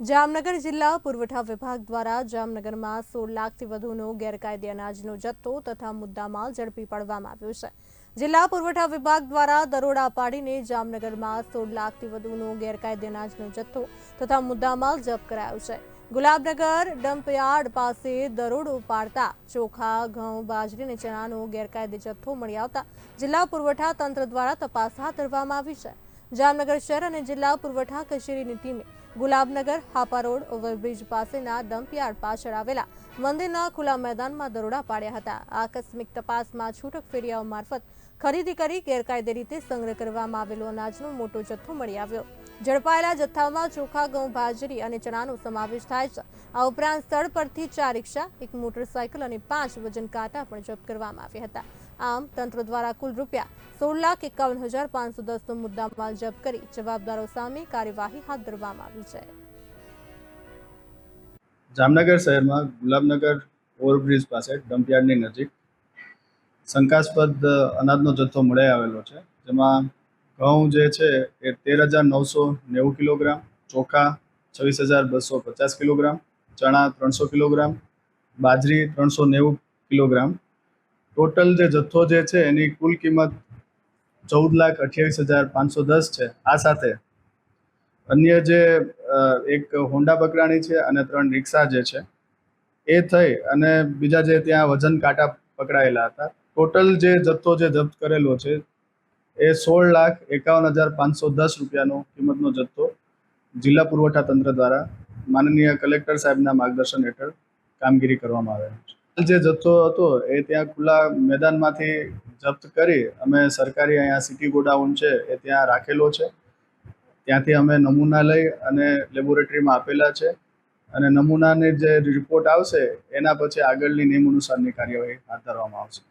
જામનગર જિલ્લા પુરવઠા વિભાગ દ્વારા જામનગરમાં સોળ લાખથી વધુનો ગેરકાયદે અનાજનો જથ્થો તથા મુદ્દામાલ ઝડપી પાડવામાં આવ્યો છે. જિલ્લા પુરવઠા વિભાગ દ્વારા દરોડા પાડીને જામનગરમાં સોળ લાખથી વધુનો ગેરકાયદે અનાજનો જથ્થો તથા મુદ્દામાલ જપ્ત કરાયો છે. ગુલાબનગર ડમ્પયાર્ડ પાસે દરોડો પાડતા ચોખા, ઘઉં, બાજરી અને ચણાનો ગેરકાયદે જથ્થો મળી આવતા જિલ્લા પુરવઠા તંત્ર દ્વારા તપાસ હાથ ધરવામાં આવી છે. જામનગર શહેર અને જિલ્લા પુરવઠા કચેરીની ટીમે ગુલાબનગર, હાપા રોડ ઓવરબ્રિજ પાસેના ડમ્પયાર્ડ પાછળ આવેલા મંદિરના ખુલ્લા મેદાનમાં દરોડા પાડ્યા હતા. આકસ્મિક તપાસમાં છૂટક ફેરિયાઓ મારફત ખરીદી કરી ગેરકાયદે રીતે સંગ્રહ કરવામાં આવેલો અનાજનો મોટો જથ્થો મળી આવ્યો. ઝડપાયેલા જથ્થામાં ચોખા, ઘઉં બાજરી અને ચણાનો સમાવેશ થાય છે. આ ઉપરાંત સ્થળ પરથી ચાર રિક્ષા, એક મોટરસાયકલ અને પાંચ વજન કાંટા પણ જપ્ત કરવામાં આવ્યા હતા. આમ તંત્ર દ્વારા કુલ રૂપિયા સોળ લાખ એકાવન હજાર પાંચસો દસનો મુદ્દામાલ જપ્ત કરી જવાબદારો સામે કાર્યવાહી હાથ ધરવામાં આવી છે. જામનગર શહેરમાં ગુલાબનગર ઓવરબ્રિજ પાસે ડમ્પયાર્ડની નજીક શંકાસ્પદ અનાજનો જથ્થો મળી આવેલો છે, જેમાં ઘઉં જે છે એ તેર હજાર નવસો નેવું કિલોગ્રામ, ચોખા છવ્વીસ હજાર બસો પચાસ કિલોગ્રામ, ચણા ત્રણસો કિલોગ્રામ, બાજરી ત્રણસો નેવું કિલોગ્રામ ટોટલ જે જથ્થો જે છે એની કુલ કિંમત ચૌદ લાખ અઠ્યાવીસ હજાર પાંચસો દસ છે. આ સાથે અન્ય જે એક હોન્ડા બકરાણી છે અને ત્રણ રિક્ષા જે છે, એ થઈ અને બીજા જે ત્યાં વજન કાંટા પકડાયેલા હતા. ટોટલ જે જથ્થો જે જપ્ત કરેલો છે એ સોળ લાખ એકાવન હજાર પાંચસો દસ રૂપિયાનો કિંમતનો જથ્થો જિલ્લા પુરવઠા તંત્ર દ્વારા માનનીય કલેક્ટર સાહેબના માર્ગદર્શન હેઠળ કામગીરી કરવામાં આવેલ છે. જે જથ્થો હતો એ ત્યાં ખુલ્લા મેદાનમાંથી જપ્ત કરી અમે સરકારી અહીંયા સિટી ગોડાઉન છે એ ત્યાં રાખેલો છે. ત્યાંથી અમે નમૂના લઈ અને લેબોરેટરીમાં આપેલા છે અને નમૂનાની જે રિપોર્ટ આવશે એના પછી આગળની નિયમ અનુસારની કાર્યવાહી હાથ ધરવામાં આવશે.